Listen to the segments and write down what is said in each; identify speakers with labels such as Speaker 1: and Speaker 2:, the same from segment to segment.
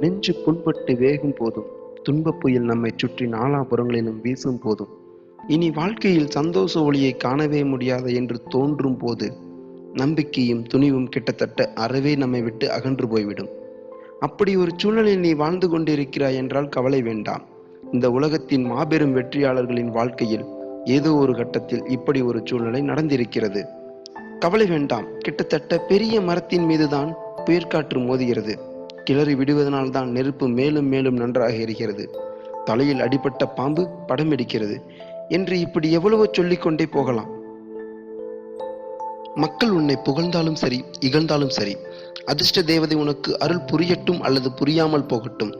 Speaker 1: நெஞ்சு புண்பட்டு வேகும் போதும். துன்பப் புயல் நம்மை சுற்றி நாலாபுறங்களிலும் வீசும் போதும். இனி வாழ்க்கையில் சந்தோஷ ஒளியை காணவே முடியாது என்று தோன்றும் போது நம்பிக்கையும் துணிவும் கிட்டத்தட்ட அறவே நம்மை விட்டு அகன்று போய்விடும். அப்படி ஒரு சூழலில் நீ வாழ்ந்து கொண்டிருக்கிறாய் என்றால் கவலை வேண்டாம். இந்த உலகத்தின் மாபெரும் வெற்றியாளர்களின் வாழ்க்கையில் ஏதோ ஒரு கட்டத்தில் இப்படி ஒரு சூழ்நிலை நடந்திருக்கிறது. கவலை வேண்டாம். கிட்டத்தட்ட பெரிய மரத்தின் மீதுதான் புயற்காற்று மோதுகிறது. கிளறி விடுவதனால் தான் நெருப்பு மேலும் மேலும் நன்றாக எரிகிறது. தலையில் அடிபட்ட பாம்பு படம் எடுக்கிறது என்று இப்படி எவ்வளவோ சொல்லிக்கொண்டே போகலாம். மக்கள் உன்னை புகழ்ந்தாலும் சரி இகழ்ந்தாலும் சரி அதிர்ஷ்ட தேவதை உனக்கு அருள் புரியட்டும் அல்லது புரியாமல் போகட்டும்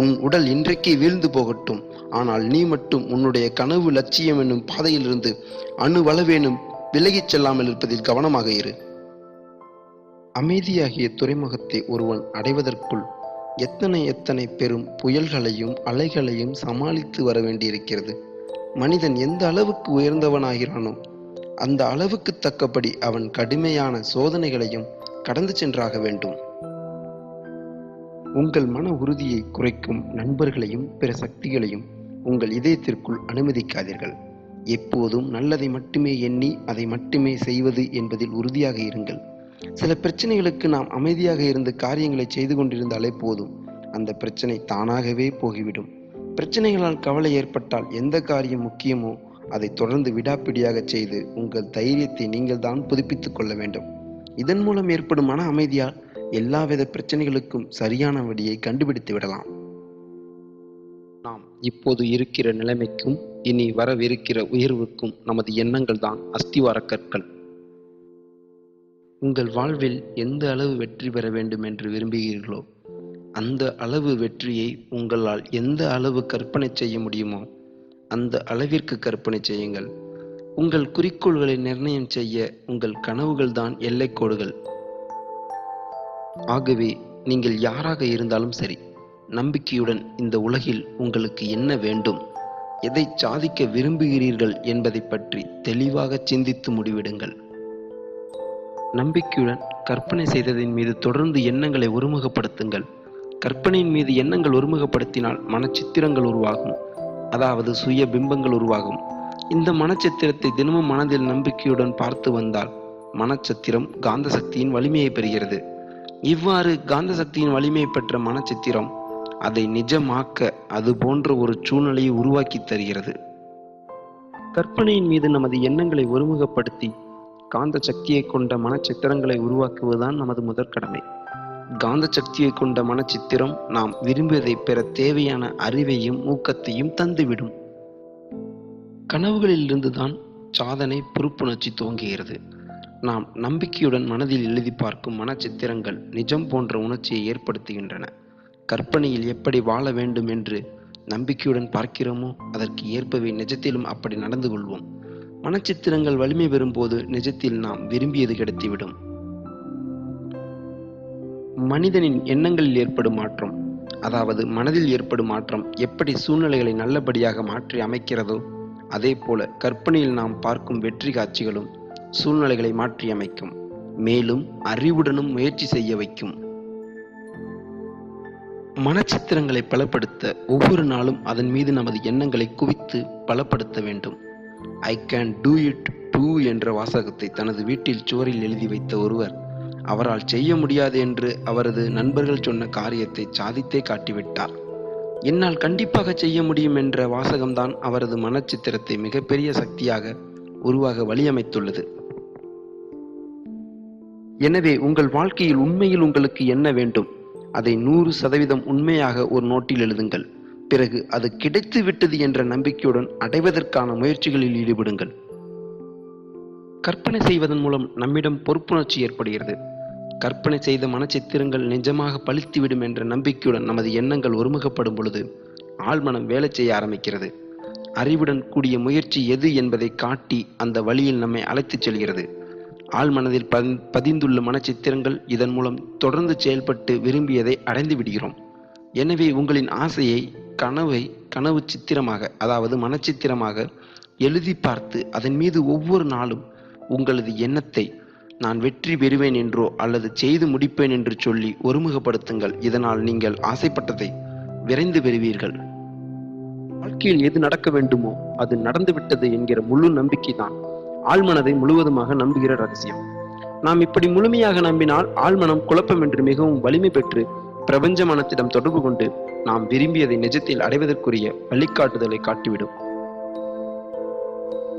Speaker 1: உன் உடல் இன்றைக்கே வீழ்ந்து போகட்டும் ஆனால் நீ மட்டும் உன்னுடைய கனவு லட்சியம் என்னும் பாதையிலிருந்து அணுவளவேனும் விலகிச் செல்லாமல் இருப்பதில் கவனமாக இரு. அமைதியாகிய துறைமுகத்தை ஒருவன் அடைவதற்குள் எத்தனை எத்தனை பெரும் புயல்களையும் அலைகளையும் சமாளித்து வர வேண்டியிருக்கிறது? மனிதன் எந்த அளவுக்கு உயர்ந்தவனாகிறானோ அந்த அளவுக்கு தக்கபடி அவன் கடுமையான சோதனைகளையும் கடந்து சென்றாக வேண்டும். உங்கள் மன உறுதியை குறைக்கும் நண்பர்களையும் பிற சக்திகளையும் உங்கள் இதயத்திற்குள் அனுமதிக்காதீர்கள். எப்போதும் நல்லதை மட்டுமே எண்ணி அதை மட்டுமே செய்வது என்பதில் உறுதியாக இருங்கள். சில பிரச்சனைகளுக்கு நாம் அமைதியாக இருந்து காரியங்களை செய்து கொண்டிருந்தாலே போதும். அந்த பிரச்சனை தானாகவே போகிவிடும். பிரச்சனைகளால் கவலை ஏற்பட்டால் எந்த காரியம் முக்கியமோ அதை தொடர்ந்து விடாப்பிடியாக செய்து உங்கள் தைரியத்தை நீங்கள் தான் புதுப்பித்துக் கொள்ள வேண்டும். இதன் மூலம் ஏற்படும் மன அமைதியால் எல்லாவித பிரச்சனைகளுக்கும் சரியான வழியை கண்டுபிடித்து விடலாம். நாம் இப்போது இருக்கிற நிலைமைக்கும் இனி வரவிருக்கிற உயர்வுக்கும் நமது எண்ணங்கள் தான் அஸ்திவார கற்கள். உங்கள் வாழ்வில் எந்த அளவு வெற்றி பெற வேண்டும் என்று விரும்புகிறீர்களோ அந்த அளவு வெற்றியை உங்களால் எந்த அளவு கற்பனை செய்ய முடியுமோ அந்த அளவிற்கு கற்பனை செய்யுங்கள். உங்கள் குறிக்கோள்களை நிர்ணயம் செய்ய உங்கள் கனவுகள் தான் எல்லைக்கோடுகள். ஆகவே நீங்கள் யாராக இருந்தாலும் சரி நம்பிக்கையுடன் இந்த உலகில் உங்களுக்கு என்ன வேண்டும் எதை சாதிக்க விரும்புகிறீர்கள் என்பதை பற்றி தெளிவாக சிந்தித்து முடிவிடுங்கள். நம்பிக்கையுடன் கற்பனை செய்ததின் மீது தொடர்ந்து எண்ணங்களை ஒருமுகப்படுத்துங்கள். கற்பனையின் மீது எண்ணங்கள் ஒருமுகப்படுத்தினால் மனச்சித்திரங்கள் உருவாகும். அதாவது சுய பிம்பங்கள் உருவாகும். இந்த மனச்சித்திரத்தை தினமும் மனதில் நம்பிக்கையுடன் பார்த்து வந்தால் மனச்சித்திரம் காந்த சக்தியின் வலிமையை பெறுகிறது. இவ்வாறு காந்த சக்தியின் வலிமையை பெற்ற மனச்சித்திரம் அதை நிஜமாக்க அது போன்ற ஒரு சூழ்நிலையை உருவாக்கி தருகிறது. கற்பனையின் மீது நமது எண்ணங்களை ஒருமுகப்படுத்தி காந்த சக்தியை கொண்ட மனச்சித்திரங்களை உருவாக்குவதுதான் நமது முதற் கடமை. காந்த சக்தியை கொண்ட மனச்சித்திரம் நாம் விரும்பியதை பெற தேவையான அறிவையும் ஊக்கத்தையும் தந்துவிடும். கனவுகளிலிருந்துதான் சாதனை பொறுப்புணர்ச்சி துவங்குகிறது. நாம் நம்பிக்கையுடன் மனதில் எழுதி பார்க்கும் மனச்சித்திரங்கள் நிஜம் போன்ற உணர்ச்சியை ஏற்படுத்துகின்றன. கற்பனையில் எப்படி வாழ வேண்டும் என்று நம்பிக்கையுடன் பார்க்கிறோமோ அதற்கு ஏற்பவே நிஜத்திலும் அப்படி நடந்து கொள்வோம். மனச்சித்திரங்கள் வலிமை பெறும்போது நிஜத்தில் நாம் விரும்பியது கிடைத்துவிடும். மனிதனின் எண்ணங்களில் ஏற்படும் மாற்றம் அதாவது மனதில் ஏற்படும் மாற்றம் எப்படி சூழ்நிலைகளை நல்லபடியாக மாற்றி அமைக்கிறதோ அதே போல கற்பனையில் நாம் பார்க்கும் வெற்றி காட்சிகளும் சூழ்நிலைகளை மாற்றி அமைக்கும். மேலும் அறிவுடனும் முயற்சி செய்ய வைக்கும். மனச்சித்திரங்களை பலப்படுத்த ஒவ்வொரு நாளும் அதன் மீது நமது எண்ணங்களை குவித்து பலப்படுத்த வேண்டும். I can do it too என்ற வாசகத்தை தனது வீட்டில் சுவரில் எழுதி வைத்த ஒருவர் அவரால் செய்ய முடியாது என்று அவரது நண்பர்கள் சொன்ன காரியத்தை சாதித்தே காட்டிவிட்டார். என்னால் கண்டிப்பாக செய்ய முடியும் என்ற வாசகம்தான் அவரது மனச்சித்திரத்தை மிகப்பெரிய சக்தியாக உருவாக வழியமைத்துள்ளது. எனவே உங்கள் வாழ்க்கையில் உண்மையில் உங்களுக்கு என்ன வேண்டும்? அதை நூறு சதவீதம் உண்மையாக ஒரு நோட்டில் எழுதுங்கள். பிறகு அது கிடைத்து விட்டது என்ற நம்பிக்கையுடன் அடைவதற்கான முயற்சிகளில் ஈடுபடுங்கள். கற்பனை செய்வதன் மூலம் நம்மிடம் பொறுப்புணர்ச்சி ஏற்படுகிறது. கற்பனை செய்த மனச்சித்திரங்கள் நிஜமாக பழித்துவிடும் என்ற நம்பிக்கையுடன் நமது எண்ணங்கள் ஒருமுகப்படும் பொழுது ஆழ்மனம் வேலை செய்ய ஆரம்பிக்கிறது. அறிவுடன் கூடிய முயற்சி எது என்பதை காட்டி அந்த வழியில் நம்மை அழைத்துச் செல்கிறது. ஆழ்மனதில் பதிந்துள்ள மனச்சித்திரங்கள் இதன் மூலம் தொடர்ந்து செயல்பட்டு விரும்பியதை அடைந்து விடுகிறோம். எனவே உங்களின் ஆசையை கனவை கனவு சித்திரமாக அதாவது மனச்சித்திரமாக எழுதி பார்த்து அதன் மீது ஒவ்வொரு நாளும் உங்களது எண்ணத்தை நான் வெற்றி பெறுவேன் என்றோ அல்லது செய்து முடிப்பேன் என்று சொல்லி ஒருமுகப்படுத்துங்கள். இதனால் நீங்கள் ஆசைப்பட்டதை விரைந்து பெறுவீர்கள். வாழ்க்கையில் எது நடக்க வேண்டுமோ அது நடந்துவிட்டது என்கிற முழு நம்பிக்கைதான். ஆழ்மனதை முழுவதுமாக நம்புகிற ரகசியம். நாம் இப்படி முழுமையாக நம்பினால் ஆழ்மனம் குழப்பம் என்று மிகவும் வலிமை பெற்று பிரபஞ்ச மனத்திடம் தொடர்பு கொண்டு நாம் விரும்பியதை நிஜத்தில் அடைவதற்குரிய வழிகாட்டுதலை காட்டிவிடும்.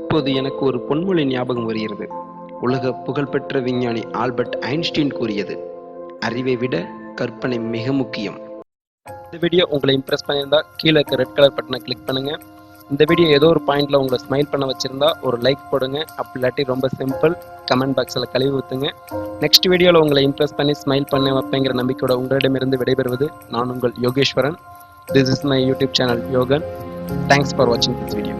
Speaker 1: இப்போது எனக்கு ஒரு பொன்மொழி ஞாபகம் வருகிறது. உலக புகழ்பெற்ற விஞ்ஞானி ஆல்பர்ட் ஐன்ஸ்டீன் கூறியது அறிவை விட கற்பனை மிக முக்கியம். இந்த வீடியோ உங்களை இம்ப்ரெஸ் பண்ணியிருந்தா கீழே இருக்க ரெட் கலர் பட்டனை கிளிக் பண்ணுங்க. இந்த வீடியோ ஏதோ ஒரு பாயிண்ட்ல உங்களை ஸ்மைல் பண்ண வச்சிருந்தா ஒரு லைக் போடுங்க. அப்படி இல்லாட்டி ரொம்ப சிம்பிள் கமெண்ட் பாக்ஸில் கழுவி ஊற்றுங்க நெக்ஸ்ட் வீடியோவில் உங்களை இம்ப்ரெஸ் பண்ணி ஸ்மைல் பண்ண வைப்பேங்கிற நம்பிக்கையோட உங்களிடமிருந்து விடைபெறுவது நான் உங்கள் Yogeswaran. This is my YouTube channel Yogan thanks for வாட்சிங் திஸ் வீடியோ